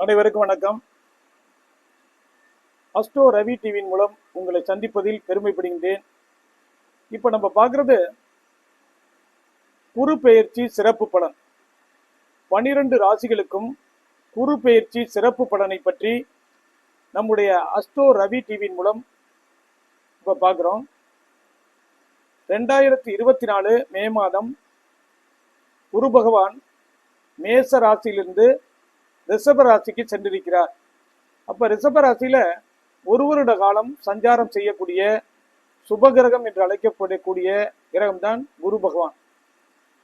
அனைவருக்கும் வணக்கம். அஸ்டோ ரவி டிவியின் மூலம் உங்களை சந்திப்பதில் பெருமைப்படுகின்றேன். இப்போ நம்ம பார்க்குறது குரு பெயர்ச்சி சிறப்பு பலன். பனிரெண்டு ராசிகளுக்கும் குரு பெயர்ச்சி சிறப்பு பலனை பற்றி நம்முடைய அஸ்டோ ரவி டிவியின் மூலம் இப்போ பார்க்குறோம். ரெண்டாயிரத்தி இருபத்தி நாலு மே மாதம் குரு பகவான் மேச ராசியிலிருந்து ரிஷப ராசிக்கு சென்றிருக்கிறார். அப்ப ரிஷப ராசியில ஒரு வருட காலம் சஞ்சாரம் செய்யக்கூடிய சுபகிரகம் என்று அழைக்கப்படக்கூடிய கிரகம்தான் குரு பகவான்.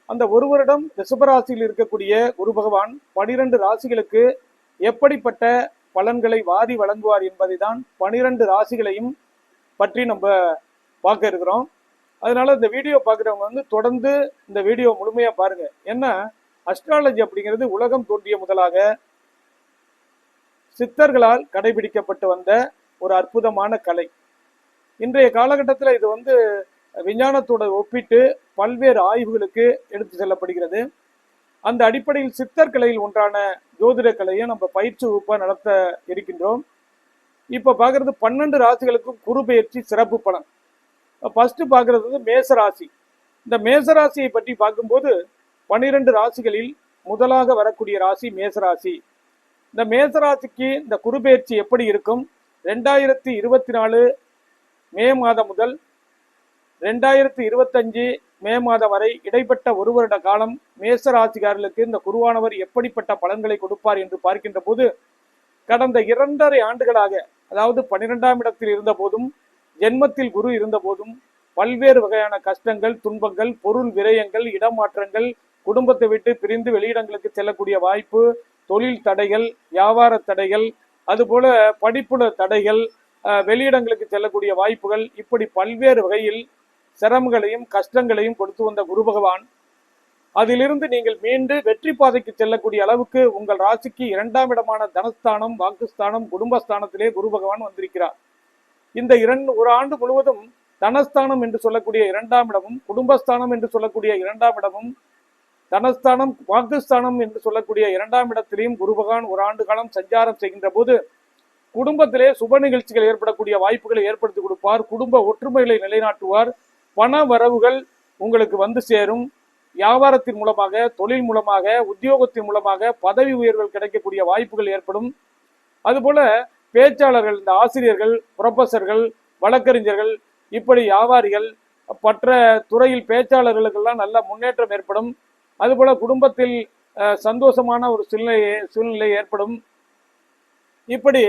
அந்த ஒரு வருடம் ரிஷபராசியில் இருக்கக்கூடிய குரு பகவான் பனிரெண்டு ராசிகளுக்கு எப்படிப்பட்ட பலன்களை வாரி வழங்குவார் என்பதை தான் பனிரெண்டு ராசிகளையும் பற்றி நம்ம பார்க்க இருக்கிறோம். அதனால இந்த வீடியோ பார்க்குறவங்க வந்து தொடர்ந்து இந்த வீடியோ முழுமையா பாருங்க. ஏன்னா அஸ்ட்ராலஜி அப்படிங்கிறது உலகம் தோன்றிய முதலாக சித்தர்களால் கடைபிடிக்கப்பட்டு வந்த ஒரு அற்புதமான கலை. இன்றைய காலகட்டத்தில் இது வந்து விஞ்ஞானத்தோட ஒப்பிட்டு பல்வேறு ஆய்வுகளுக்கு எடுத்து செல்லப்படுகிறது. அந்த அடிப்படையில் சித்தர் கலையில் ஒன்றான ஜோதிட கலையை நம்ம பயிற்சி வகுப்பாக நடத்த இருக்கின்றோம். இப்போ பார்க்கறது பன்னெண்டு ராசிகளுக்கும் குரு சிறப்பு பலன். ஃபஸ்ட்டு பார்க்கறது வந்து மேசராசி. இந்த மேசராசியை பற்றி பார்க்கும்போது பன்னிரண்டு ராசிகளில் முதலாக வரக்கூடிய ராசி மேசராசி. இந்த மேசராசிக்கு இந்த குருபெயர்ச்சி எப்படி இருக்கும்? ரெண்டாயிரத்தி இருபத்தி நாலு மே மாதம் முதல் ரெண்டாயிரத்தி இருபத்தஞ்சு மே மாதம் வரை இடைப்பட்ட ஒரு வருட காலம் மேசராசிக்காரர்களுக்கு இந்த குருவானவர் எப்படிப்பட்ட பலன்களை கொடுப்பார் என்று பார்க்கின்ற போது கடந்த இரண்டரை ஆண்டுகளாக அதாவது பன்னிரெண்டாம் இடத்தில் இருந்த போதும் ஜென்மத்தில் குரு இருந்த போதும் பல்வேறு வகையான கஷ்டங்கள் துன்பங்கள் பொருள் விரயங்கள் இடமாற்றங்கள் குடும்பத்தை விட்டு பிரிந்து வெளியிடங்களுக்கு செல்லக்கூடிய வாய்ப்பு தொழில் தடைகள் வியாபார தடைகள் அதுபோல படிப்புல தடைகள் வெளியிடங்களுக்கு செல்லக்கூடிய வாய்ப்புகள் இப்படி பல்வேறு வகையில் சிரமங்களையும் கஷ்டங்களையும் கொடுத்து வந்த குரு பகவான். அதிலிருந்து நீங்கள் மீண்டு வெற்றி பாதைக்கு செல்லக்கூடிய அளவுக்கு உங்கள் ராசிக்கு இரண்டாம் இடமான தனஸ்தானம் வாக்குஸ்தானம் குடும்பஸ்தானத்திலே குரு பகவான் வந்திருக்கிறார். இந்த இரண்டு ஒரு ஆண்டு முழுவதும் தனஸ்தானம் என்று சொல்லக்கூடிய இரண்டாம் இடமும் குடும்பஸ்தானம் என்று சொல்லக்கூடிய இரண்டாம் இடமும் தனஸ்தானம் பாகிஸ்தானம் என்று சொல்லக்கூடிய இரண்டாம் இடத்திலேயும் குருபகான் ஒரு ஆண்டு காலம் சஞ்சாரம் செய்கின்ற போது குடும்பத்திலே சுப நிகழ்ச்சிகள் ஏற்படக்கூடிய வாய்ப்புகளை ஏற்படுத்தி கொடுப்பார். குடும்ப ஒற்றுமைகளை நிலைநாட்டுவார். பண வரவுகள் உங்களுக்கு வந்து சேரும். வியாபாரத்தின் மூலமாக தொழில் மூலமாக உத்தியோகத்தின் மூலமாக பதவி உயர்வுகள் கிடைக்கக்கூடிய வாய்ப்புகள் ஏற்படும். அதுபோல பேச்சாளர்கள் இந்த ஆசிரியர்கள் புரொஃபஸர்கள் வழக்கறிஞர்கள் இப்படி வியாபாரிகள் மற்ற துறையில் பேச்சாளர்களுக்கெல்லாம் நல்ல முன்னேற்றம் ஏற்படும். அதுபோல குடும்பத்தில் சந்தோஷமான ஒரு சூழ்நிலை சூழ்நிலை ஏற்படும். இப்படி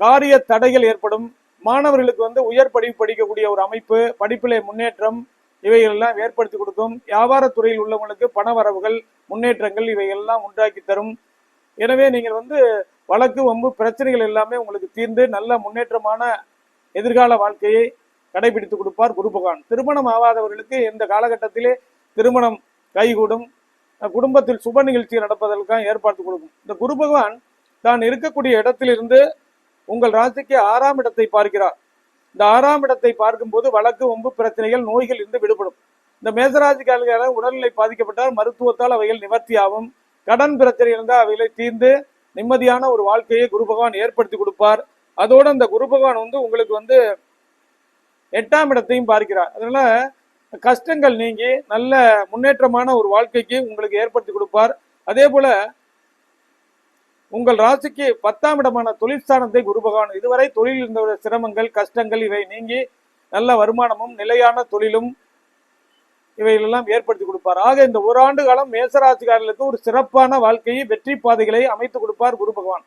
காரிய தடைகள் ஏற்படும். மாணவர்களுக்கு வந்து உயர் படிப்பு படிக்கக்கூடிய ஒரு அமைப்பு படிப்பிலே முன்னேற்றம் இவைகள் எல்லாம் ஏற்படுத்தி கொடுக்கும். வியாபாரத்துறையில் உள்ளவங்களுக்கு பண வரவுகள் முன்னேற்றங்கள் இவையெல்லாம் உண்டாக்கி தரும். எனவே நீங்கள் வந்து வழக்கு வம்பு பிரச்சனைகள் எல்லாமே உங்களுக்கு தீர்ந்து நல்ல முன்னேற்றமான எதிர்கால வாழ்க்கையை கடைபிடித்து கொடுப்பார் குரு பகவான் திருமணம் ஆகாதவர்களுக்கு இந்த காலகட்டத்திலே திருமணம் கைகூடும். குடும்பத்தில் சுப நிகழ்ச்சி நடப்பதற்காக ஏற்பாடு கொடுக்கும். இந்த குரு பகவான் தான் இருக்கக்கூடிய இடத்திலிருந்து உங்கள் ராசிக்கு ஆறாம் இடத்தை பார்க்கிறார். இந்த ஆறாம் இடத்தை பார்க்கும்போது வழக்கு ஒம்பு பிரச்சனைகள் நோய்கள் இருந்து விடுபடும். இந்த மேசராசிக்காரர்கள் உடல்நிலை பாதிக்கப்பட்டால் மருத்துவத்தால் அவைகள் நிவர்த்தியாகும். கடன் பிரச்சனை இருந்தால் அவைகளை தீர்ந்து நிம்மதியான ஒரு வாழ்க்கையை குரு பகவான் ஏற்படுத்தி கொடுப்பார். அதோட இந்த குரு பகவான் வந்து உங்களுக்கு வந்து எட்டாம் இடத்தையும் பார்க்கிறார். அதனால கஷ்டங்கள் நீங்கி நல்ல முன்னேற்றமான ஒரு வாழ்க்கைக்கு உங்களுக்கு ஏற்படுத்தி கொடுப்பார். அதே போல உங்கள் ராசிக்கு பத்தாம் இடமான தொழிற்சானத்தை குரு பகவான். இதுவரை தொழில் இருந்த சிரமங்கள் கஷ்டங்கள் இவை நீங்கி நல்ல வருமானமும் நிலையான தொழிலும் இவைகளெல்லாம் ஏற்படுத்தி கொடுப்பார். ஆக இந்த ஒரு ஆண்டு காலம் மேசராசிக்காரர்களுக்கு ஒரு சிறப்பான வாழ்க்கையை வெற்றி பாதைகளை அமைத்து கொடுப்பார் குரு பகவான்.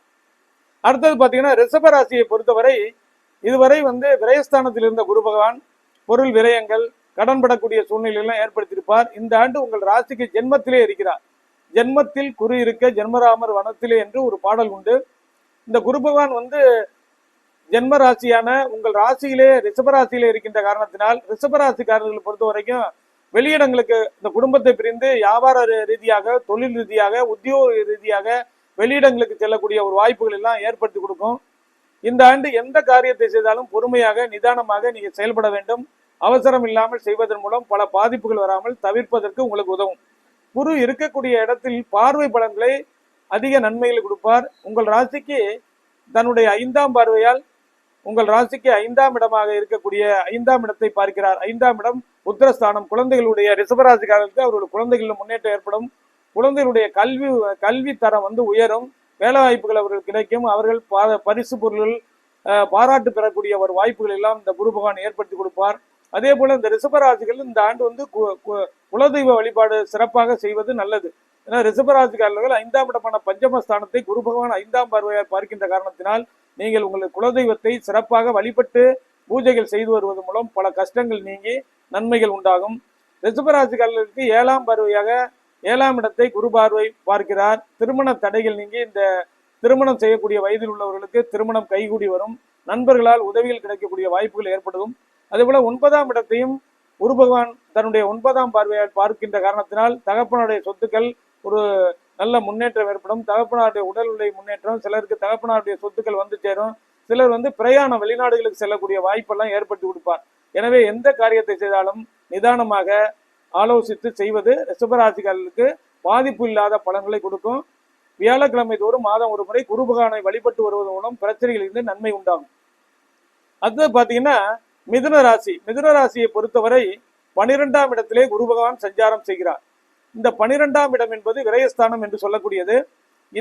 அடுத்தது பார்த்தீங்கன்னா ரிஷபராசியை பொறுத்தவரை இதுவரை வந்து விரயஸ்தானத்தில் இருந்த குரு பகவான் பொருள் விரயங்கள் கடன்படக்கூடிய சூழ்நிலையெல்லாம் ஏற்படுத்தியிருப்பார். இந்த ஆண்டு உங்கள் ராசிக்கு ஜென்மத்திலே இருக்கிறார். ஜென்மத்தில் குரு இருக்க ஜென்மராமர் வனத்திலே என்று ஒரு பாடல் உண்டு. இந்த குரு பகவான் வந்து ஜென்ம ராசியான உங்கள் ராசியிலே ரிஷபராசியிலே இருக்கின்ற காரணத்தினால் ரிஷபராசிக்காரர்களை பொறுத்த வரைக்கும் வெளியிடங்களுக்கு இந்த குடும்பத்தை பிரிந்து வியாபார ரீதியாக தொழில் ரீதியாக உத்தியோக ரீதியாக வெளியிடங்களுக்கு செல்லக்கூடிய ஒரு வாய்ப்புகள் எல்லாம் ஏற்படுத்தி கொடுக்கும். இந்த ஆண்டு எந்த காரியத்தை செய்தாலும் பொறுமையாக நிதானமாக நீங்கள் செயல்பட வேண்டும். அவசரம் இல்லாமல் செய்வதன் மூலம் பல பாதிப்புகள் வராமல் தவிர்ப்பதற்கு உங்களுக்கு உதவும். குரு இருக்கக்கூடிய இடத்தில் பார்வை பலன்களை அதிக நன்மையில் கொடுப்பார். உங்கள் ராசிக்கு தன்னுடைய ஐந்தாம் பார்வையால் உங்கள் ராசிக்கு ஐந்தாம் இடமாக இருக்கக்கூடிய ஐந்தாம் இடத்தை பார்க்கிறார். ஐந்தாம் இடம் புத்திரஸ்தானம் குழந்தைகளுடைய ரிசபராசிக்காரர்களுக்கு அவர்கள் குழந்தைகளில் முன்னேற்றம் ஏற்படும். குழந்தைகளுடைய கல்வி கல்வி தரம் வந்து உயரும். வேலை வாய்ப்புகள் அவர்கள் கிடைக்கும். அவர்கள் பரிசு பொருள்கள் பாராட்டு பெறக்கூடிய ஒரு வாய்ப்புகள் எல்லாம் இந்த குரு பகவான் ஏற்படுத்தி கொடுப்பார். அதே போல இந்த ரிஷபராசிகள் இந்த ஆண்டு வந்து கு- கு- குலதெய்வ வழிபாடு சிறப்பாக செய்வது நல்லது. ஏன்னா ரிஷபராசிக்காரர்கள் ஐந்தாம் இடமான பஞ்சமஸ்தானத்தை குரு பகவான் ஐந்தாம் பார்வையால் பார்க்கின்ற காரணத்தினால் நீங்கள் உங்கள் குலதெய்வத்தை சிறப்பாக வழிபட்டு பூஜைகள் செய்து வருவது மூலம் பல கஷ்டங்கள் நீங்கி நன்மைகள் உண்டாகும். ரிஷபராசிக்காரர்களுக்கு ஏழாம் பார்வையாக ஏழாம் இடத்தை குரு பார்வை பார்க்கிறார். திருமண தடைகள் நீங்கி இந்த திருமணம் செய்யக்கூடிய வயதில் உள்ளவர்களுக்கு திருமணம் கைகூடி வரும். நண்பர்களால் உதவிகள் கிடைக்கக்கூடிய வாய்ப்புகள் ஏற்படும். அதேபோல ஒன்பதாம் இடத்தையும் குரு பகவான் தன்னுடைய ஒன்பதாம் பார்வையால் பார்க்கின்ற காரணத்தினால் தகப்பனுடைய சொத்துக்கள் ஒரு நல்ல முன்னேற்றம் ஏற்படும். தகப்பனாருடைய உடல்நிலை முன்னேற்றம் சிலருக்கு தகப்பனாருடைய சொத்துக்கள் வந்து சேரும். சிலர் வந்து பிரயாணம் வெளிநாடுகளுக்கு செல்லக்கூடிய வாய்ப்பெல்லாம் ஏற்படுத்தி கொடுப்பார். எனவே எந்த காரியத்தை செய்தாலும் நிதானமாக ஆலோசித்து செய்வது சுபராசிகளுக்கு பாதிப்பு இல்லாத பலன்களை கொடுக்கும். வியாழக்கிழமை தோறும் மாதம் ஒரு முறை குருபகானை வழிபட்டு வருவதன் மூலம் பிரச்சனைகளிலிருந்து நன்மை உண்டாகும். அது பார்த்தீங்கன்னா மிதுன ராசி. மிதுன ராசியை பொறுத்தவரை பனிரெண்டாம் இடத்திலே குரு பகவான் சஞ்சாரம் செய்கிறார். இந்த பனிரெண்டாம் இடம் என்பது விரயஸ்தானம் என்று சொல்லக்கூடியது.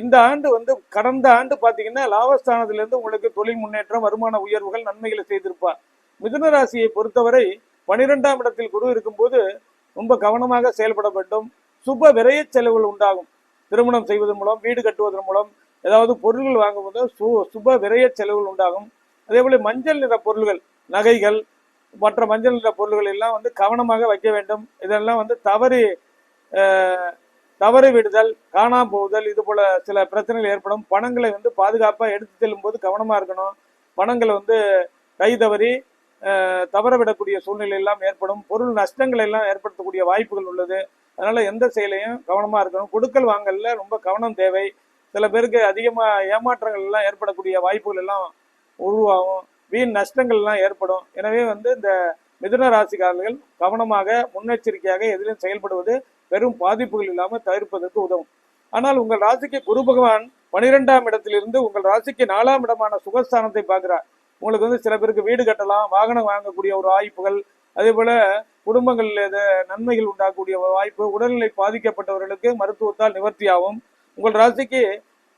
இந்த ஆண்டு வந்து கடந்த ஆண்டு பார்த்தீங்கன்னா லாபஸ்தானத்திலிருந்து உங்களுக்கு தொழில் முன்னேற்றம் வருமான உயர்வுகள் நன்மைகளை செய்திருப்பார். மிதுன ராசியை பொறுத்தவரை பனிரெண்டாம் இடத்தில் குரு இருக்கும்போது ரொம்ப கவனமாக செயல்பட வேண்டும். சுப விரைய செலவுகள் உண்டாகும். திருமணம் செய்வதன் மூலம் வீடு கட்டுவதன் மூலம் ஏதாவது பொருள்கள் வாங்கும்போது சு சுப விரைய செலவுகள் உண்டாகும். அதே போல மஞ்சள் நிற பொருள்கள் நகைகள் மற்ற மஞ்சள் நிற பொருள்கள் எல்லாம் வந்து கவனமாக வைக்க வேண்டும். இதெல்லாம் வந்து தவறு தவறி தவறு விடுதல் காணாம போகுதல் இது போல சில பிரச்சனைகள் ஏற்படும். பணங்களை வந்து பாதுகாப்பாக எடுத்து செல்லும் போது கவனமாக இருக்கணும். பணங்களை வந்து கை தவறி தவற விடக்கூடிய சூழ்நிலை எல்லாம் ஏற்படும். பொருள் நஷ்டங்களை எல்லாம் ஏற்படுத்தக்கூடிய வாய்ப்புகள் உள்ளது. அதனால எந்த செயலையும் கவனமாக இருக்கணும். கொடுக்கல் வாங்கல ரொம்ப கவனம் தேவை. சில பேருக்கு அதிகமாக ஏமாற்றங்கள் எல்லாம் ஏற்படக்கூடிய வாய்ப்புகள் எல்லாம் உருவாகும். வீண் நஷ்டங்கள்லாம் ஏற்படும். எனவே வந்து இந்த மிதுன ராசிக்காரர்கள் கவனமாக முன்னெச்சரிக்கையாக எதிலும் செயல்படுவது பெரும் பாதிப்புகள் இல்லாமல் தவிர்ப்பதற்கு உதவும். ஆனால் உங்கள் ராசிக்கு குரு பகவான் பனிரெண்டாம் இடத்திலிருந்து உங்கள் ராசிக்கு நாலாம் இடமான சுகஸ்தானத்தை பார்க்கிறார். உங்களுக்கு வந்து சில பேருக்கு வீடு கட்டலாம் வாகனம் வாங்கக்கூடிய ஒரு வாய்ப்புகள் அதே போல குடும்பங்களில் நன்மைகள் உண்டாகக்கூடிய ஒரு வாய்ப்பு உடல்நிலை பாதிக்கப்பட்டவர்களுக்கு மருத்துவத்தால் நிவர்த்தியாகும். உங்கள் ராசிக்கு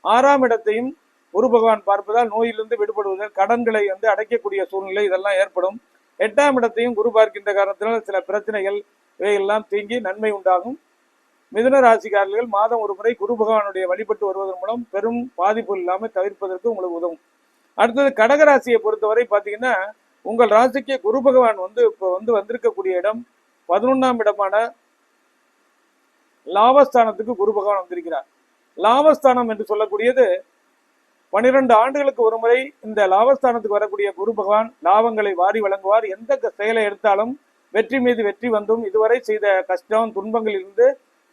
ஆறாம் இடத்தையும் குரு பகவான் பார்ப்பதால் நோயிலிருந்து விடுபடுவதில் கடன்களை வந்து அடைக்கக்கூடிய சூழ்நிலை இதெல்லாம் ஏற்படும். எட்டாம் இடத்தையும் குரு பார்க்கின்ற காரணத்தினால் சில பிரச்சனைகள் இவையெல்லாம் தீங்கி நன்மை உண்டாகும். மிதுன ராசிக்காரர்கள் மாதம் ஒரு முறை குரு பகவானுடைய வழிபட்டு வருவதன் மூலம் பெரும் பாதிப்பு இல்லாமல் தவிர்ப்பதற்கு உங்களுக்கு உதவும். அடுத்தது கடகராசியை பொறுத்தவரை பார்த்தீங்கன்னா உங்கள் ராசிக்கு குரு பகவான் வந்து இப்போ வந்து வந்திருக்கக்கூடிய இடம் பதினொன்றாம் இடமான லாபஸ்தானத்துக்கு குரு பகவான் வந்திருக்கிறார். லாபஸ்தானம் என்று சொல்லக்கூடியது பனிரெண்டு ஆண்டுகளுக்கு ஒரு முறை இந்த லாபஸ்தானத்துக்கு வரக்கூடிய குரு பகவான் லாபங்களை வாரி வழங்குவார். எந்த செயலை எடுத்தாலும் வெற்றி மீது வெற்றி வந்தும் இதுவரை செய்த கஷ்டம் துன்பங்களில் இருந்து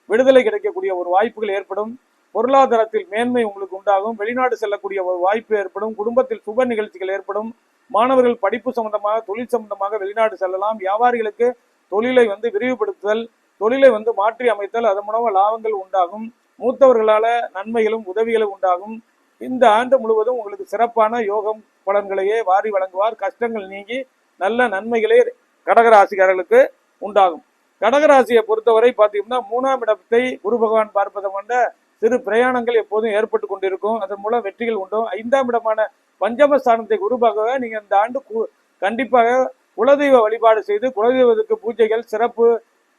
விடுதலை கிடைக்கக்கூடிய ஒரு வாய்ப்புகள் ஏற்படும். பொருளாதாரத்தில் மேன்மை உங்களுக்கு உண்டாகும். வெளிநாடு செல்லக்கூடிய ஒரு வாய்ப்பு ஏற்படும். குடும்பத்தில் சுப நிகழ்ச்சிகள் ஏற்படும். மாணவர்கள் படிப்பு சம்பந்தமாக தொழில் சம்பந்தமாக வெளிநாடு செல்லலாம். வியாபாரிகளுக்கு தொழிலை வந்து விரிவுபடுத்துதல் தொழிலை வந்து மாற்றி அமைத்தல் அதன் மூலமாக லாபங்கள் உண்டாகும். மூத்தவர்களால நன்மைகளும் உதவிகளும் உண்டாகும். இந்த ஆண்டு முழுவதும் உங்களுக்கு சிறப்பான யோகம் பலன்களையே வாரி வழங்குவார். கஷ்டங்கள் நீங்கி நல்ல நன்மைகளே கடகராசிக்காரர்களுக்கு உண்டாகும். கடகராசியை பொறுத்தவரை பார்த்தீங்கன்னா மூணாம் இடத்தை குரு பகவான் பார்ப்பதை கொண்ட சிறு பிரயாணங்கள் எப்போதும் ஏற்பட்டு கொண்டிருக்கும். அதன் மூலம் வெற்றிகள் உண்டும் ஐந்தாம் இடமான பஞ்சமஸ்தானத்தை குரு பகவான் நீங்கள் இந்த ஆண்டு கண்டிப்பாக குலதெய்வ வழிபாடு செய்து குலதெய்வத்துக்கு பூஜைகள் சிறப்பு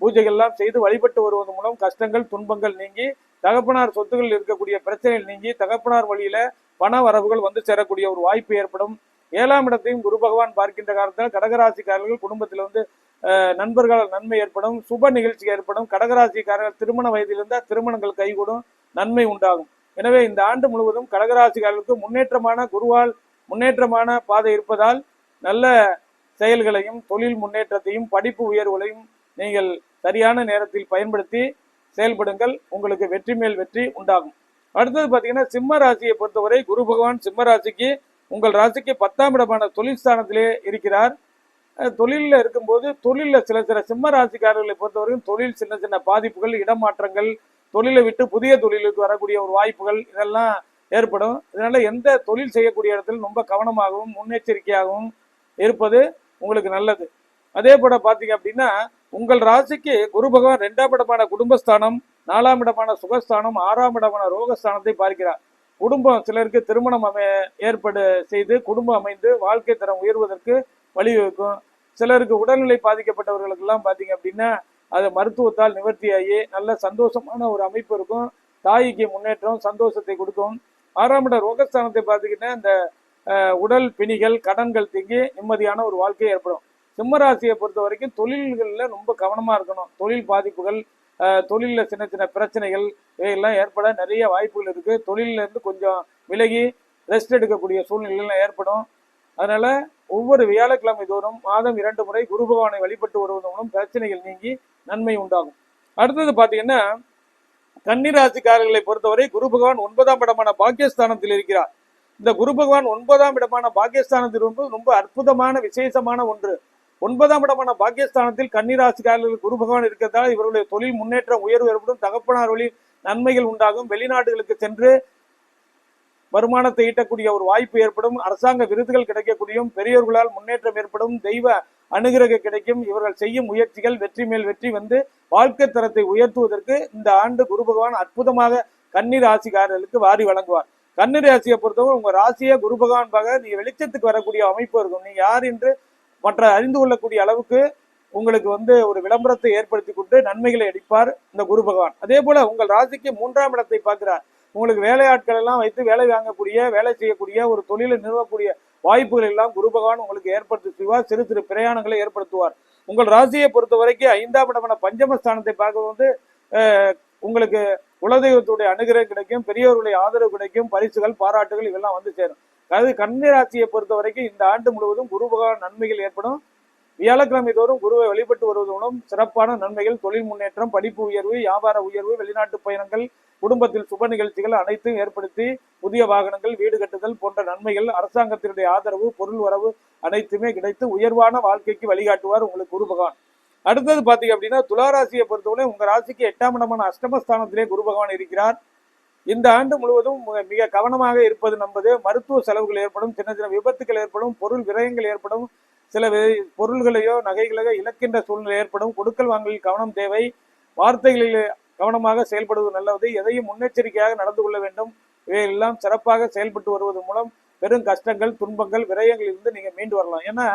பூஜைகள் எல்லாம் செய்து வழிபட்டு வருவதன் மூலம் கஷ்டங்கள் துன்பங்கள் நீங்கி தகப்பனார் சொத்துக்கள் இருக்கக்கூடிய பிரச்சனைகள் நீங்கி தகப்பனார் வழியில பண வரவுகள் வந்து சேரக்கூடிய ஒரு வாய்ப்பு ஏற்படும். ஏழாம் இடத்தையும் குரு பகவான் பார்க்கின்ற காரணத்தால் கடகராசிக்காரர்கள் குடும்பத்தில் வந்து நண்பர்களால் நன்மை ஏற்படும் சுப நிகழ்ச்சி ஏற்படும். கடகராசிக்காரர்கள் திருமண வயதிலிருந்த திருமணங்கள் கைகூடும் நன்மை உண்டாகும். எனவே இந்த ஆண்டு முழுவதும் கடகராசிக்காரர்களுக்கு முன்னேற்றமான குருவால் முன்னேற்றமான பாதை இருப்பதால் நல்ல செயல்களையும் தொழில் முன்னேற்றத்தையும் படிப்பு உயர்வுகளையும் நீங்கள் சரியான நேரத்தில் பயன்படுத்தி செயல்படுங்கள். உங்களுக்கு வெற்றி மேல் வெற்றி உண்டாகும். அடுத்தது பார்த்தீங்கன்னா சிம்ம ராசியை பொறுத்தவரை குரு பகவான் சிம்ம ராசிக்கு உங்கள் ராசிக்கு பத்தாம் இடமான தொழில் ஸ்தானத்திலே இருக்கிறார். தொழிலில் இருக்கும்போது தொழிலில் சில சில சிம்ம ராசிக்காரர்களை பொறுத்தவரைக்கும் தொழில் சின்ன சின்ன பாதிப்புகள் இடமாற்றங்கள் தொழிலை விட்டு புதிய தொழிலுக்கு வரக்கூடிய ஒரு வாய்ப்புகள் இதெல்லாம் ஏற்படும். இதனால் எந்த தொழில் செய்யக்கூடிய இடத்துல ரொம்ப கவனமாகவும் முன்னெச்சரிக்கையாகவும் இருப்பது உங்களுக்கு நல்லது. அதே போல் பார்த்தீங்க அப்படின்னா உங்கள் ராசிக்கு குரு பகவான் ரெண்டாம் இடமான குடும்பஸ்தானம் நாலாம் இடமான சுகஸ்தானம் ஆறாம் இடமான ரோகஸ்தானத்தை பார்க்கிறார். குடும்பம் சிலருக்கு திருமணம் அமை ஏற்படு செய்து குடும்பம் அமைந்து வாழ்க்கை தரம் உயர்வதற்கு வழிவகுக்கும். சிலருக்கு உடல்நிலை பாதிக்கப்பட்டவர்களுக்கெல்லாம் பார்த்தீங்க அப்படின்னா அது மருத்துவத்தால் நிவர்த்தியாகி நல்ல சந்தோஷமான ஒரு அமைப்பு இருக்கும். தாய்க்கு முன்னேற்றம் சந்தோஷத்தை கொடுக்கும். ஆறாம் இட ரோகஸ்தானத்தை பார்த்தீங்கன்னா இந்த உடல் பிணிகள் கடன்கள் தீங்கி நிம்மதியான ஒரு வாழ்க்கை ஏற்படும். சிம்மராசியை பொறுத்த வரைக்கும் தொழில்களில் ரொம்ப கவனமாக இருக்கணும். தொழில் பாதிப்புகள் தொழிலில் சின்ன சின்ன பிரச்சனைகள் இவையெல்லாம் ஏற்பட நிறைய வாய்ப்புகள் இருக்குது தொழிலேருந்து இருந்து கொஞ்சம் விலகி ரெஸ்ட் எடுக்கக்கூடிய சூழ்நிலைகள் ஏற்படும். அதனால் ஒவ்வொரு வியாழக்கிழமை தோறும் மாதம் இரண்டு முறை குரு பகவானை வழிபட்டு வருவதன் மூலம் பிரச்சனைகள் நீங்கி நன்மை உண்டாகும். அடுத்தது பார்த்தீங்கன்னா கன்னிராசிக்காரர்களை பொறுத்தவரை குரு பகவான் ஒன்பதாம் இடமான பாக்கியஸ்தானத்தில் இருக்கிறார். இந்த குரு பகவான் ஒன்பதாம் இடமான பாக்கியஸ்தானத்தில் வந்து ரொம்ப அற்புதமான விசேஷமான ஒன்று. ஒன்பதாம் இடமான பாக்கியஸ்தானத்தில் கன்னிராசிக்காரர்கள் குரு பகவான் இருக்கிறதால் இவர்களுடைய தொழில் முன்னேற்றம் உயர்வு ஏற்படும். தகப்பனார் வழி நன்மைகள் உண்டாகும். வெளிநாடுகளுக்கு சென்று வருமானத்தை ஈட்டக்கூடிய ஒரு வாய்ப்பு ஏற்படும். அரசாங்க விருதுகள் கிடைக்கக்கூடியும் பெரியோர்களால் முன்னேற்றம் ஏற்படும். தெய்வ அனுகிரகம் கிடைக்கும். இவர்கள் செய்யும் முயற்சிகள் வெற்றி மேல் வெற்றி வந்து வாழ்க்கை தரத்தை உயர்த்துவதற்கு இந்த ஆண்டு குரு பகவான் அற்புதமாக கன்னி ராசிக்காரர்களுக்கு வாரி வழங்குவார். கன்னி ராசியை பொறுத்தவரை உங்க ராசியை குரு பகவான் பாக நீ வெளிச்சத்துக்கு வரக்கூடிய அமைப்பு இருக்கும். நீ யார் என்று மற்ற அறிந்து கொள்ளக்கூடிய அளவுக்கு உங்களுக்கு வந்து ஒரு விளம்பரத்தை ஏற்படுத்தி கொண்டு நன்மைகளை அடிப்பார் இந்த குரு பகவான். அதே போல உங்கள் ராசிக்கு மூன்றாம் இடத்தை பார்க்கிறார். உங்களுக்கு வேலையாட்கள் எல்லாம் வைத்து வேலை வாங்கக்கூடிய வேலை செய்யக்கூடிய ஒரு தொழிலை நிறுவக்கூடிய வாய்ப்புகள் எல்லாம் குரு பகவான் உங்களுக்கு ஏற்படுத்தி செய்வார் சிறு சிறு பிரயாணங்களை ஏற்படுத்துவார். உங்கள் ராசியை பொறுத்த வரைக்கும் ஐந்தாம் இடமான பஞ்சமஸ்தானத்தை பார்க்க வந்து உங்களுக்கு குலதெய்வத்துடைய அனுகிரகம் கிடைக்கும் பெரியவர்களுடைய ஆதரவு கிடைக்கும் பரிசுகள் பாராட்டுகள் இதெல்லாம் வந்து சேரும். அதாவது கன்னி ராசியை பொறுத்த வரைக்கும் இந்த ஆண்டு முழுவதும் குரு பகவான் நன்மைகள் ஏற்படும். வியாழக்கிழமை தோறும் குருவை வழிபட்டு வருவது மூலம் சிறப்பான நன்மைகள் தொழில் முன்னேற்றம் படிப்பு உயர்வு வியாபார உயர்வு வெளிநாட்டு பயணங்கள் குடும்பத்தில் சுப நிகழ்ச்சிகள் அனைத்தும் ஏற்படுத்தி புதிய வாகனங்கள் வீடு கட்டுதல் போன்ற நன்மைகள் அரசாங்கத்தினுடைய ஆதரவு பொருள் வரவு அனைத்துமே கிடைத்து உயர்வான வாழ்க்கைக்கு வழிகாட்டுவார் உங்களுக்கு குரு பகவான் அடுத்தது பாத்தீங்க அப்படின்னா துலா ராசியை பொறுத்தவரை உங்க ராசிக்கு எட்டாம் இடமான அஷ்டமஸ்தானத்திலே குரு பகவான் இருக்கிறார். இந்த ஆண்டு முழுவதும் மிக- கவனமாக இருப்பது நம்பது மருத்துவ செலவுகள் ஏற்படும் சின்ன சின்ன விபத்துகள் ஏற்படும் பொருள் விரயங்கள் ஏற்படும் சில பொருள்களையோ நகைகளையோ இழக்கின்ற சூழ்நிலை ஏற்படும் கொடுக்கல் வாங்கலில் கவனம் தேவை வார்த்தைகளில் கவனமாக செயல்படுவது நல்லது எதையும் முன்னெச்சரிக்கையாக நடந்து கொள்ள வேண்டும் இவையெல்லாம் சிறப்பாக செயல்பட்டு வருவது மூலம் பெரும் கஷ்டங்கள் துன்பங்கள் விரயங்களில் இருந்து நீங்க மீண்டு வரலாம். ஏன்னா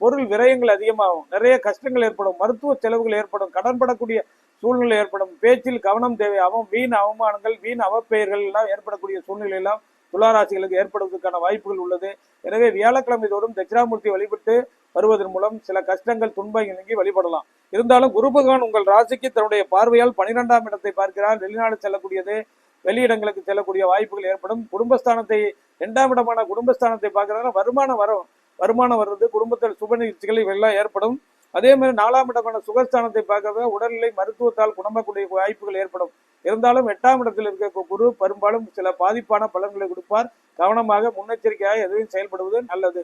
பொருள் விரயங்கள் அதிகமாகும் நிறைய கஷ்டங்கள் ஏற்படும் மருத்துவ செலவுகள் ஏற்படும் கடன்படக்கூடிய சூழ்நிலை ஏற்படும். பேச்சில் கவனம் தேவையாகும். வீண் அவமானங்கள் வீண் அவப்பெயர்கள் எல்லாம் ஏற்படக்கூடிய சூழ்நிலை எல்லாம் துளாராசிகளுக்கு ஏற்படுவதற்கான வாய்ப்புகள் உள்ளது. எனவே வியாழக்கிழமை தோறும் தட்சிணாமூர்த்தி வழிபட்டு வருவதன் மூலம் சில கஷ்டங்கள் துன்பங்கள் நீங்கி வழிபடலாம். இருந்தாலும் குரு பகவான் உங்கள் ராசிக்கு தன்னுடைய பார்வையால் பனிரெண்டாம் இடத்தை பார்க்கிறார். வெளிநாடு செல்லக்கூடியது வெளியிடங்களுக்கு செல்லக்கூடிய வாய்ப்புகள் ஏற்படும். குடும்பஸ்தானத்தை இரண்டாம் இடமான குடும்பஸ்தானத்தை பார்க்கறதுனால வருமானம் வரும். வருமானம் வர்றது குடும்பத்தில் சுப நிகழ்ச்சிகள் இவெல்லாம் ஏற்படும். அதே மாதிரி நாலாம் இடமான சுகஸ்தானத்தை பார்க்கவே உடல்நிலை மருத்துவத்தால் குணமக்கூடிய வாய்ப்புகள் ஏற்படும். இருந்தாலும் எட்டாம் இடத்தில் இருக்க குரு பெரும்பாலும் சில பாதிப்பான பலன்களை கொடுப்பார். கவனமாக முன்னெச்சரிக்கையாக எதுவும் செயல்படுவது நல்லது.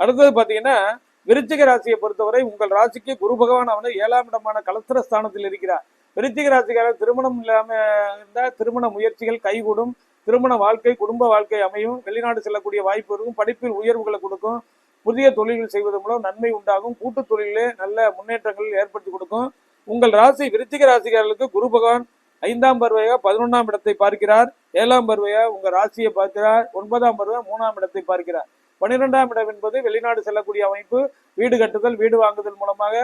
அடுத்தது பாத்தீங்கன்னா விருச்சிக ராசியை பொறுத்தவரை உங்கள் ராசிக்கு குரு பகவான் அவனை ஏழாம் இடமான கலத்திர ஸ்தானத்தில் இருக்கிறார். விருச்சிக ராசிக்காரர் திருமணம் இல்லாம இருந்தா திருமண முயற்சிகள் கைகூடும். திருமண வாழ்க்கை குடும்ப வாழ்க்கை அமையும். வெளிநாடு செல்லக்கூடிய வாய்ப்பு இருக்கும். படிப்பில் உயர்வுகளை கொடுக்கும். புதிய தொழில்கள் செய்வதன் மூலம் நன்மை உண்டாகும். கூட்டு தொழிலே நல்ல முன்னேற்றங்கள் ஏற்படுத்தி கொடுக்கும். உங்கள் ராசி விருச்சிக ராசிக்காரர்களுக்கு குரு பகவான் ஐந்தாம் பருவையா பதினொன்றாம் இடத்தை பார்க்கிறார். ஏழாம் பருவையா உங்க ராசியை பார்க்கிறார். ஒன்பதாம் பருவ மூணாம் இடத்தை பார்க்கிறார். பன்னிரெண்டாம் இடம் என்பது வெளிநாடு செல்லக்கூடிய அமைப்பு. வீடு கட்டுதல் வீடு வாங்குதல் மூலமாக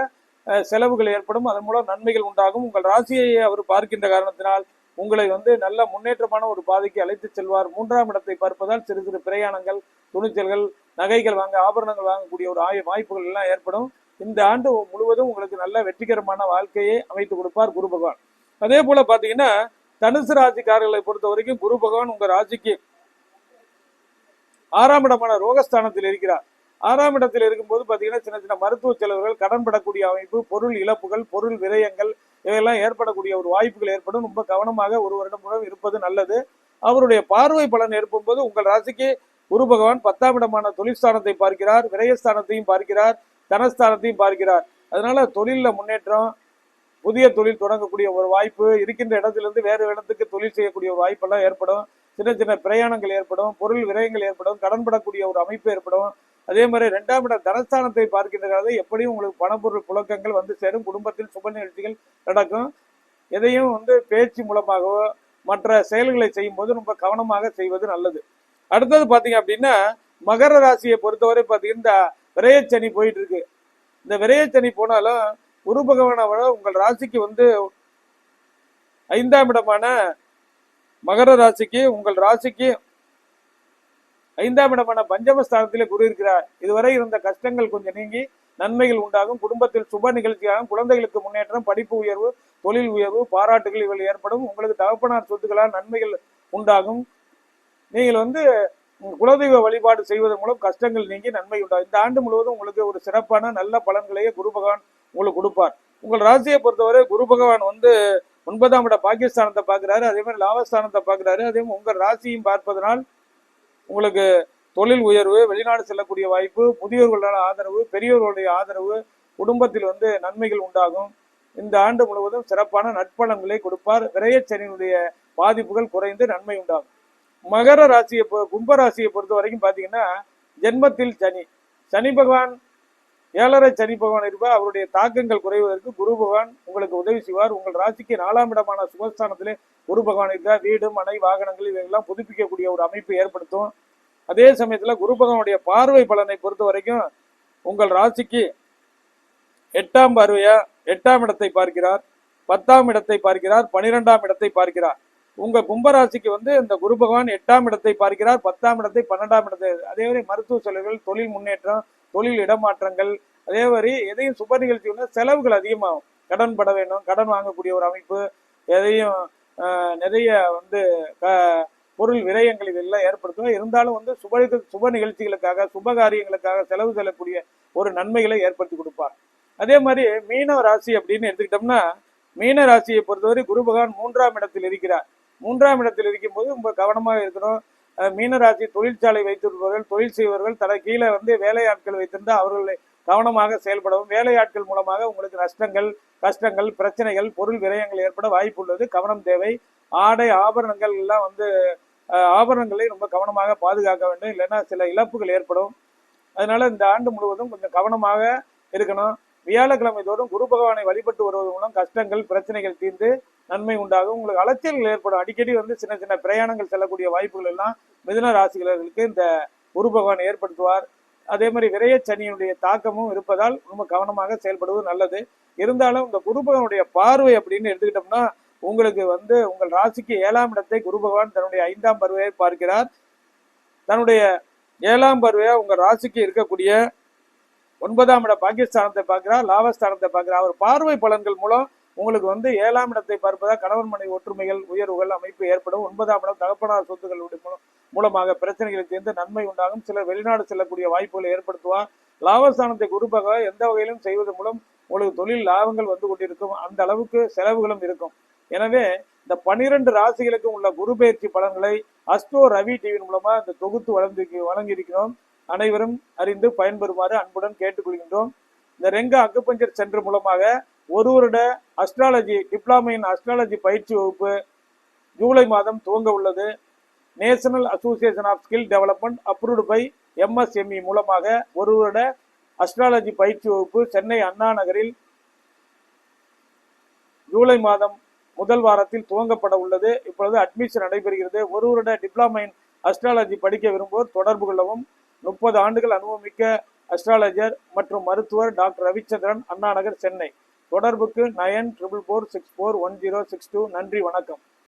அஹ், செலவுகள் ஏற்படும். அதன் மூலம் நன்மைகள் உண்டாகும். உங்கள் ராசியை அவர் பார்க்கின்ற காரணத்தினால் உங்களை வந்து நல்ல முன்னேற்றமான ஒரு பாதைக்கு அழைத்து செல்வார். மூன்றாம் இடத்தை பார்ப்பதால் சிறு சிறு பிரயாணங்கள் துணிச்சல்கள் நகைகள் வாங்க ஆபரணங்கள் வாங்கக்கூடிய ஒரு ஆய வாய்ப்புகள் எல்லாம் ஏற்படும். இந்த ஆண்டு முழுவதும் உங்களுக்கு நல்ல வெற்றிகரமான வாழ்க்கையை அமைத்து கொடுப்பார் குரு பகவான். அதே போல பாத்தீங்கன்னா தனுசு ராசிக்காரர்களை பொறுத்த வரைக்கும் குரு பகவான் உங்க ராசிக்கு ஆறாம் இடமான ரோகஸ்தானத்தில் இருக்கிறார். ஆறாம் இடத்தில் இருக்கும்போது பாத்தீங்கன்னா சின்ன சின்ன மருத்துவ செலவுகள் கடன்படக்கூடிய அமைப்பு பொருள் இழப்புகள் பொருள் விரயங்கள் இவையெல்லாம் ஏற்படக்கூடிய ஒரு வாய்ப்புகள் ஏற்படும். ரொம்ப கவனமாக ஒரு வருடம் மூலம் இருப்பது நல்லது. அவருடைய பார்வை பலன் ஏற்படும்போது உங்கள் ராசிக்கு குரு பகவான் பத்தாம் இடமான தொழிற்ஸ்தானத்தை பார்க்கிறார் விரயஸ்தானத்தையும் பார்க்கிறார் தனஸ்தானத்தையும் பார்க்கிறார். அதனால தொழிலில் முன்னேற்றம் புதிய தொழில் தொடங்கக்கூடிய ஒரு வாய்ப்பு இருக்கின்ற இடத்திலிருந்து வேறு இடத்துக்கு தொழில் செய்யக்கூடிய ஒரு வாய்ப்பெல்லாம் ஏற்படும். சின்ன சின்ன பிரயாணங்கள் ஏற்படும் பொருள் விரயங்கள் ஏற்படும் கடன்படக்கூடிய ஒரு அமைப்பு ஏற்படும். அதே மாதிரி ரெண்டாம் இடம் தனஸ்தானத்தை பார்க்கின்றது எப்படியும் உங்களுக்கு பணப்பொருள் புழக்கங்கள் வந்து சேரும் குடும்பத்தில் சுப நிகழ்ச்சிகள் நடக்கும். எதையும் வந்து பேச்சு மூலமாகவோ மற்ற செயல்களை செய்யும் போது ரொம்ப கவனமாக செய்வது நல்லது. அடுத்தது பாத்தீங்க அப்படின்னா மகர ராசியை பொறுத்தவரை பாத்தீங்கன்னா இந்த போயிட்டு இருக்கு இந்த விரையச்சனி போனாலும் குரு பகவானோட உங்கள் ராசிக்கு வந்து ஐந்தாம் இடமான மகர ராசிக்கு உங்கள் ராசிக்கு ஐந்தாம் இடமான பஞ்சமஸ்தானத்திலே குரு இருக்கிறார். இதுவரை இருந்த கஷ்டங்கள் கொஞ்சம் நீங்கி நன்மைகள் உண்டாகும். குடும்பத்தில் சுப நிகழ்ச்சியாகும். குழந்தைகளுக்கு முன்னேற்றம் படிப்பு உயர்வு தொழில் உயர்வு பாராட்டுகள் இவள் ஏற்படும். உங்களுக்கு தகப்பனார் சொத்துக்களால் நன்மைகள் உண்டாகும். நீங்கள் வந்து குலதெய்வ வழிபாடு செய்வதன் மூலம் கஷ்டங்கள் நீங்கி நன்மை உண்டாகும் இந்த ஆண்டு முழுவதும் உங்களுக்கு ஒரு சிறப்பான நல்ல பலன்களையே குரு பகவான் உங்களுக்கு கொடுப்பார். உங்கள் ராசியை பொறுத்தவரை குரு பகவான் வந்து ஒன்பதாம் இட பாகிஸ்தானத்தை பார்க்குறாரு அதே மாதிரி லாபஸ்தானத்தை பார்க்குறாரு அதே மாதிரி உங்கள் ராசியும் பார்ப்பதனால் உங்களுக்கு தொழில் உயர்வு வெளிநாடு செல்லக்கூடிய வாய்ப்பு முதியோர்களான ஆதரவு பெரியோர்களுடைய ஆதரவு குடும்பத்தில் வந்து நன்மைகள் உண்டாகும். இந்த ஆண்டு முழுவதும் சிறப்பான நட்பலன்களை கொடுப்பார். விரையச்சனியினுடைய பாதிப்புகள் குறைந்து நன்மை உண்டாகும். மகர ராசியை கும்ப ராசியை பொறுத்த வரைக்கும் பார்த்தீங்கன்னா ஜென்மத்தில் சனி. சனி பகவான் ஏழரை சனி பகவான் இருப்பார் அவருடைய தாக்கங்கள் குறைவதற்கு குரு பகவான் உங்களுக்கு உதவி செய்வார். உங்கள் ராசிக்கு நாலாம் இடமான சுகஸ்தானத்திலே குரு பகவான் இருக்கார். வீடு மனை வாகனங்கள் இவையெல்லாம் புதுப்பிக்கக்கூடிய ஒரு அமைப்பு ஏற்படுத்தும். அதே சமயத்தில் குரு பகவானுடைய பார்வை பலனை பொறுத்த வரைக்கும் உங்கள் ராசிக்கு எட்டாம் பார்வையா எட்டாம் இடத்தை பார்க்கிறார் பத்தாம் இடத்தை பார்க்கிறார் பனிரெண்டாம் இடத்தை பார்க்கிறார். உங்க கும்பராசிக்கு வந்து இந்த குரு பகவான் எட்டாம் இடத்தை பார்க்கிறார் பத்தாம் இடத்தை பன்னெண்டாம் இடத்தை. அதே மாதிரி மருத்துவ செலவுகள் தொழில் முன்னேற்றம் தொழில் இடமாற்றங்கள். அதே மாதிரி எதையும் சுப நிகழ்ச்சி வந்து செலவுகள் அதிகமாகும். கடன் பட வேண்டும் கடன் வாங்கக்கூடிய ஒரு அமைப்பு எதையும் ஆஹ், நிறைய வந்து க- பொருள் விரயங்கள் இதெல்லாம் ஏற்படுத்தும். இருந்தாலும் வந்து சுப சுப நிகழ்ச்சிகளுக்காக சுப காரியங்களுக்காக செலவு செல்லக்கூடிய ஒரு நன்மைகளை ஏற்படுத்தி கொடுப்பார். அதே மாதிரி மீன ராசி அப்படின்னு எடுத்துக்கிட்டோம்னா மீன ராசியை பொறுத்தவரை குரு பகவான் மூன்றாம் இடத்தில் இருக்கிறார். மூன்றாம் இடத்தில் இருக்கும்போது ரொம்ப கவனமாக இருக்கணும். மீனராசி தொழிற்சாலை வைத்திருப்பவர்கள் தொழில் செய்பவர்கள் தலை கீழே வந்து வேலையாட்கள் வைத்திருந்தால் அவர்களை கவனமாக செயல்படவும். வேலையாட்கள் மூலமாக உங்களுக்கு நஷ்டங்கள் கஷ்டங்கள் பிரச்சனைகள் பொருள் விரயங்கள் ஏற்பட வாய்ப்பு உள்ளது. கவனம் தேவை. ஆடை ஆபரணங்கள் எல்லாம் வந்து ஆபரணங்களை ரொம்ப கவனமாக பாதுகாக்க வேண்டும். இல்லைன்னா சில இழப்புகள் ஏற்படும். அதனால இந்த ஆண்டு முழுவதும் கொஞ்சம் கவனமாக இருக்கணும். வியாழக்கிழமை தோறும் குரு பகவானை வழிபட்டு வருவதன் மூலம் கஷ்டங்கள் பிரச்சனைகள் தீர்ந்து நன்மை உண்டாகும். உங்களுக்கு அலைச்சல்கள் ஏற்படும். அடிக்கடி வந்து சின்ன சின்ன பிரயாணங்கள் செல்லக்கூடிய வாய்ப்புகள் எல்லாம் மிதுன ராசிகளுக்கு இந்த குரு பகவான் ஏற்படுத்துவார். அதே மாதிரி விரயச்சனியினுடைய தாக்கமும் இருப்பதால் ரொம்ப கவனமாக செயல்படுவது நல்லது. இருந்தாலும் இந்த குரு பகவானுடைய பார்வை அப்படின்னு எடுத்துக்கிட்டோம்னா உங்களுக்கு வந்து உங்கள் ராசிக்கு ஏழாம் இடத்தை குரு பகவான் தன்னுடைய ஐந்தாம் பருவையை பார்க்கிறார். தன்னுடைய ஏழாம் பருவையா உங்கள் ராசிக்கு இருக்கக்கூடிய ஒன்பதாம் இடம் பாகிஸ்தானத்தை பார்க்கிறார் லாபஸ்தானத்தை பார்க்கிறார். அவர் பார்வை பலன்கள் மூலம் உங்களுக்கு வந்து ஏழாம் இடத்தை பார்ப்பதால் கணவன் மனைவி ஒற்றுமைகள் உயர்வுகள் அமைப்பு ஏற்படும். ஒன்பதாம் இடம் தகப்பனார் சொத்துக்களுடைய மூலம் மூலமாக பிரச்சனைகளை தீர்ந்து நன்மை உண்டாகும். சிலர் வெளிநாடு செல்லக்கூடிய வாய்ப்புகளை ஏற்படுத்துவா லாபஸ்தானத்தை குறிப்பாக எந்த வகையிலும் செய்வதன் மூலம் உங்களுக்கு தொழில் லாபங்கள் வந்து கொண்டிருக்கும். அந்த அளவுக்கு செலவுகளும் இருக்கும். எனவே இந்த பனிரெண்டு ராசிகளுக்கும் உள்ள குரு பயிற்சி பலன்களை அஸ்டோ ரவி டிவியின் மூலமா இந்த தொகுத்து வழங்கி வழங்கியிருக்கிறோம். அனைவரும் அறிந்து பயன்பெறுமாறு அன்புடன் கேட்டுக்கொள்கின்றோம். இந்த ரெங்க அக்குபஞ்சர் சென்டர் மூலமாக ஒரு வருட அஸ்ட்ராலஜி டிப்ளமையின் அஸ்ட்ராலஜி பயிற்சி வகுப்பு ஜூலை மாதம் துவங்க உள்ளது. National Association of Skill Development approved by MSME மூலமாக ஒரு வருட அஸ்ட்ராலஜி பயிற்சி வகுப்பு சென்னை அண்ணா நகரில் ஜூலை மாதம் முதல் வாரத்தில் துவங்கப்பட உள்ளது. இப்பொழுது அட்மிஷன் நடைபெறுகிறது. ஒரு வருட டிப்ளமையின் அஸ்ட்ராலஜி படிக்க விரும்புவோர் தொடர்பு கொள்ளவும் முப்பது ஆண்டுகள் அனுபவமிக்க அஸ்ட்ராலஜர் மற்றும் மருத்துவர் டாக்டர் ரவிச்சந்திரன் அண்ணாநகர் சென்னை. தொடர்புக்கு nine triple four six four one zero six two. நன்றி வணக்கம்.